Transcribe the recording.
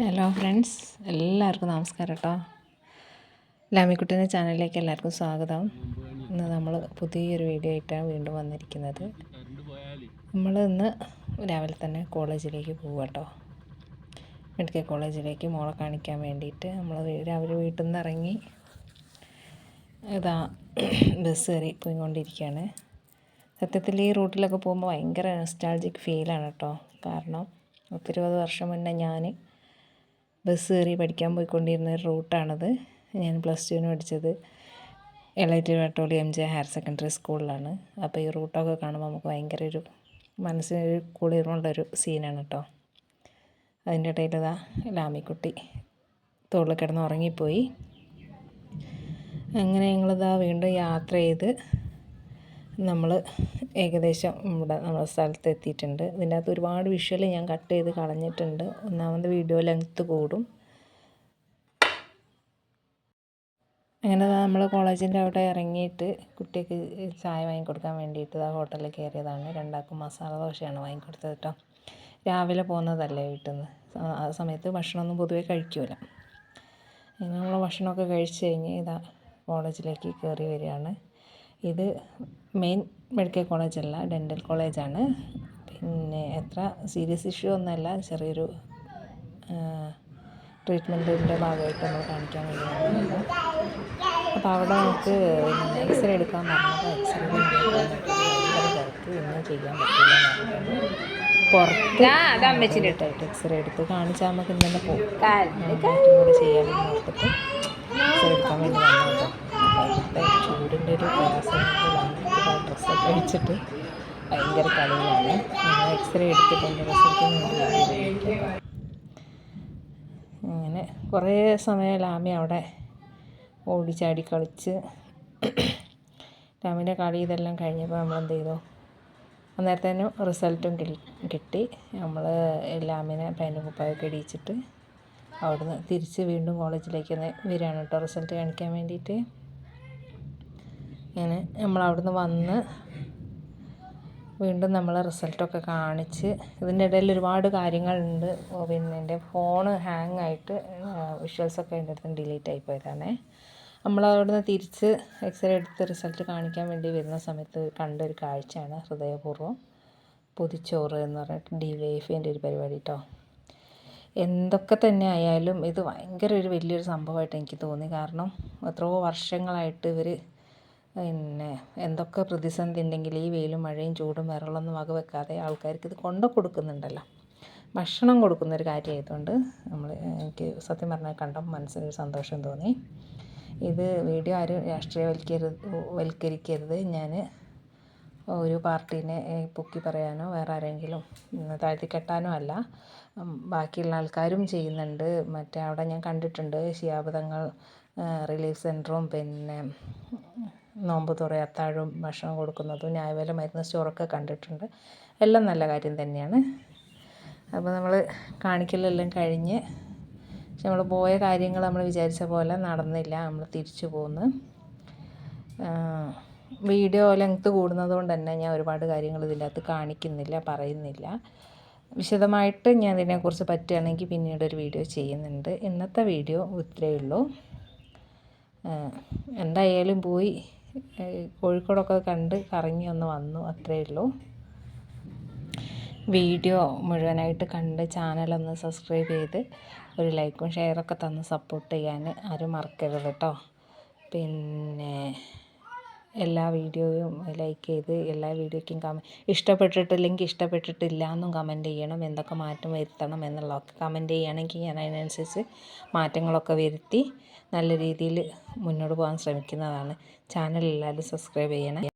Hello friends എല്ലാവർക്കും നമസ്കാരം കേട്ടോ ലാമിക്കുട്ടിന്റെ ചാനലിലേക്ക് എല്ലാവർക്കും സ്വാഗതം. ഇന്ന് നമ്മൾ പുതിയൊരു വീഡിയോ ആയിട്ടാണ് വീണ്ടും വന്നിരിക്കുന്നത്. നമ്മൾ ഇന്ന് രാവിലെ തന്നെ കോളേജിലേക്ക് പോകുക കേട്ടോ മെഡിക്കൽ കോളേജിലേക്ക് മോളെ കാണിക്കാൻ വേണ്ടിയിട്ട് നമ്മൾ രാവിലെ വീട്ടിൽ നിന്ന് ഇറങ്ങി ഇതാ ബസ് കയറി പോയിക്കൊണ്ടിരിക്കുകയാണ് സത്യത്തിൽ ഈ റൂട്ടിലൊക്കെ പോകുമ്പോൾ ഭയങ്കര നൊസ്റ്റാൾജിക് ഫീലാണ് കേട്ടോ കാരണം പത്തിരുപത് വർഷം മുന്നേ ഞാൻ ബസ് കയറി പഠിക്കാൻ പോയിക്കൊണ്ടിരുന്ന ഒരു റൂട്ടാണത്. ഞാൻ പ്ലസ് ടുവിന് പഠിച്ചത് Elettil Vattoli M J higher secondary സ്കൂളിലാണ്. അപ്പോൾ ഈ റൂട്ടൊക്കെ കാണുമ്പോൾ നമുക്ക് ഭയങ്കര ഒരു മനസ്സിനൊരു കുളിർമുള്ളൊരു സീനാണ് കേട്ടോ അതിന്റെ ഇടയിൽ ഇതാ ലാമിക്കുട്ടി തോളിൽ കിടന്ന് ഉറങ്ങിപ്പോയി. അങ്ങനെ ഞങ്ങളിതാ വീണ്ടും യാത്ര ചെയ്ത് നമ്മൾ ഏകദേശം ഇവിടെ നമ്മുടെ സ്ഥലത്ത് എത്തിയിട്ടുണ്ട്. ഇതിന്റെ അകത്ത് ഒരുപാട് വിഷ്വൽ ഞാൻ കട്ട് ചെയ്ത് കളഞ്ഞിട്ടുണ്ട്. ഒന്നാമത് വീഡിയോ ലെങ്ത്ത് കൂടും. അങ്ങനെ നമ്മൾ കോളേജിന്റെ അവിടെ ഇറങ്ങിയിട്ട് കുട്ടിക്ക് ചായ വാങ്ങിക്കൊടുക്കാൻ വേണ്ടിയിട്ട് ആ ഹോട്ടലിൽ കയറിയതാണ് രണ്ടാൾക്കും മസാല ദോശയാണ് വാങ്ങിക്കൊടുത്തത് കേട്ടോ രാവിലെ പോകുന്നതല്ലേ വീട്ടിൽ നിന്ന് ആ സമയത്ത് ഭക്ഷണമൊന്നും പൊതുവേ കഴിക്കില്ല അങ്ങനെ നമ്മൾ ഭക്ഷണമൊക്കെ കഴിച്ച് കഴിഞ്ഞ് ഇതാ കോളേജിലേക്ക് കയറി വരികയാണ്. ഇത് മെയിൻ മെഡിക്കൽ കോളേജല്ല ഡെന്റൽ കോളേജാണ് പിന്നെ എത്ര സീരിയസ് ഇഷ്യൂ ഒന്നുമല്ല ചെറിയൊരു ട്രീറ്റ്മെന്റിന്റെ ഭാഗമായിട്ട് നമ്മൾ കാണിക്കാൻ വേണ്ടി വന്നതാണ് അപ്പോൾ അവിടെ നമുക്ക് എക്സ്റേ എടുക്കാൻ പറഞ്ഞപ്പോൾ എക്സ്റേ തിരക്ക് ഒന്നും ചെയ്യാൻ പറ്റില്ല. പുറത്ത് എക്സ്റേ എടുത്ത് കാണിച്ചാൽ നമുക്ക് ഇന്നലെ പോകും കൂടെ ചെയ്യാമെന്ന് ഓർത്തിട്ട് എക്സ്റേ എടുക്കാൻ വേണ്ടി വന്നു കേട്ടോ ഇപ്പോഴത്തെ ചൂടിന്റെ ഒരു ഡ്രസ്സൊക്കെ ഭയങ്കര കളിയാണ് ഞങ്ങൾ എക്സ്റേ എടുത്തിട്ട് എന്റെ റിസൾട്ടിന് വേണ്ടി അങ്ങനെ കുറേ സമയം ലാമി അവിടെ ഓടിച്ചാടി കളിച്ച് ലാമിന്റെ കളി ഇതെല്ലാം കഴിഞ്ഞപ്പോൾ നമ്മൾ എന്ത് ചെയ്തു? അന്നേരത്തേനും റിസൾട്ടും കിട്ടി. നമ്മൾ ലാമിനെ പാന്റും കുപ്പായൊക്കെ ഇടിയിച്ചിട്ട് അവിടുന്ന് തിരിച്ച് വീണ്ടും കോളേജിലേക്ക് വരികയാണ് കേട്ടോ. റിസൾട്ട് കാണിക്കാൻ വേണ്ടിയിട്ട്. അങ്ങനെ നമ്മൾ അവിടുന്ന് വന്ന് വീണ്ടും നമ്മൾ റിസൾട്ടൊക്കെ കാണിച്ച് ഇതിന്റെ ഇടയിൽ ഒരുപാട് കാര്യങ്ങളുണ്ട്. പിന്നെ എന്റെ ഫോണ് ഹാങ് ആയിട്ട് വിഷ്വൽസൊക്കെ എന്റെ അടുത്ത് ഡിലീറ്റ് ആയി പോയതാണേ. നമ്മൾ അവിടുന്ന് തിരിച്ച് എക്സ്റേ എടുത്ത് റിസൾട്ട് കാണിക്കാൻ വേണ്ടി വരുന്ന സമയത്ത് കണ്ട ഒരു കാഴ്ചയാണ് ഹൃദയപൂർവം പൊതിച്ചോറ് എന്ന് പറഞ്ഞിട്ട് ഡി വൈഫിന്റെ ഒരു പരിപാടി കേട്ടോ എന്തൊക്കെ തന്നെ ആയാലും ഇത് ഭയങ്കര ഒരു വലിയൊരു സംഭവമായിട്ട് എനിക്ക് തോന്നി. കാരണം എത്രയോ വർഷങ്ങളായിട്ട് ഇവർ പിന്നെ എന്തൊക്കെ പ്രതിസന്ധി ഉണ്ടെങ്കിൽ ഈ വെയിലും മഴയും ചൂടും വിരളൊന്നും വകവെക്കാതെ ആൾക്കാർക്ക് ഇത് കൊണ്ടു കൊടുക്കുന്നുണ്ടല്ലോ. ഭക്ഷണം കൊടുക്കുന്നൊരു കാര്യമായതുകൊണ്ട് നമ്മൾ എനിക്ക് സത്യം പറഞ്ഞാൽ കണ്ടപ്പോൾ മനസ്സിനൊരു സന്തോഷം തോന്നി. ഇത് വീഡിയോ ആരും രാഷ്ട്രീയവൽക്കരുത് വൽക്കരിക്കരുത്. ഞാൻ ഒരു പാർട്ടീനെ പൊക്കി പറയാനോ വേറെ ആരെങ്കിലും താഴ്ത്തിക്കെട്ടാനോ അല്ല. ബാക്കിയുള്ള ആൾക്കാരും ചെയ്യുന്നുണ്ട്. മറ്റേ അവിടെ ഞാൻ കണ്ടിട്ടുണ്ട് ശിയാബദങ്ങൾ റിലീഫ് സെന്ററും പിന്നെ നോമ്പ് തുറ അത്താഴവും ഭക്ഷണം കൊടുക്കുന്നതും ന്യായവില മരുന്ന് സ്റ്റോറൊക്കെ കണ്ടിട്ടുണ്ട്. എല്ലാം നല്ല കാര്യം തന്നെയാണ്. അപ്പോൾ നമ്മൾ കാണിക്കലെല്ലാം കഴിഞ്ഞ് പക്ഷെ നമ്മൾ പോയ കാര്യങ്ങൾ നമ്മൾ വിചാരിച്ച പോലെ നടന്നില്ല. നമ്മൾ തിരിച്ചു പോന്ന്. വീഡിയോ ലെങ്ത്ത് കൂടുന്നതുകൊണ്ട് തന്നെ ഞാൻ ഒരുപാട് കാര്യങ്ങൾ ഇതിനകത്ത് കാണിക്കുന്നില്ല പറയുന്നില്ല. വിശദമായിട്ട് ഞാൻ ഇതിനെക്കുറിച്ച് പറ്റുകയാണെങ്കിൽ പിന്നീട് ഒരു വീഡിയോ ചെയ്യുന്നുണ്ട്. ഇന്നത്തെ വീഡിയോ ഇത്രയേ ഉള്ളൂ. എന്തായാലും പോയി കോഴിക്കോടൊക്കെ കണ്ട് കറങ്ങി ഒന്ന് വന്നു അത്രയേ ഉള്ളൂ. വീഡിയോ മുഴുവനായിട്ട് കണ്ട് ചാനലൊന്ന് സബ്സ്ക്രൈബ് ചെയ്ത് ഒരു ലൈക്കും ഷെയറൊക്കെ തന്ന് സപ്പോർട്ട് ചെയ്യാൻ ആരും മറക്കരുത് കേട്ടോ പിന്നെ എല്ലാ വീഡിയോയും ലൈക്ക് ചെയ്ത് എല്ലാ വീഡിയോയ്ക്കും കമ ഇഷ്ടപ്പെട്ടിട്ടില്ലെങ്കിൽ ഇഷ്ടപ്പെട്ടിട്ടില്ല എന്നും കമന്റ് ചെയ്യണം. എന്തൊക്കെ മാറ്റം വരുത്തണം എന്നുള്ളതൊക്കെ കമന്റ് ചെയ്യുകയാണെങ്കിൽ ഞാൻ അതിനനുസരിച്ച് മാറ്റങ്ങളൊക്കെ വരുത്തി നല്ല രീതിയിൽ മുന്നോട്ട് പോകാൻ ശ്രമിക്കുന്നതാണ്. ചാനൽ എല്ലാവരും സബ്സ്ക്രൈബ് ചെയ്യണം.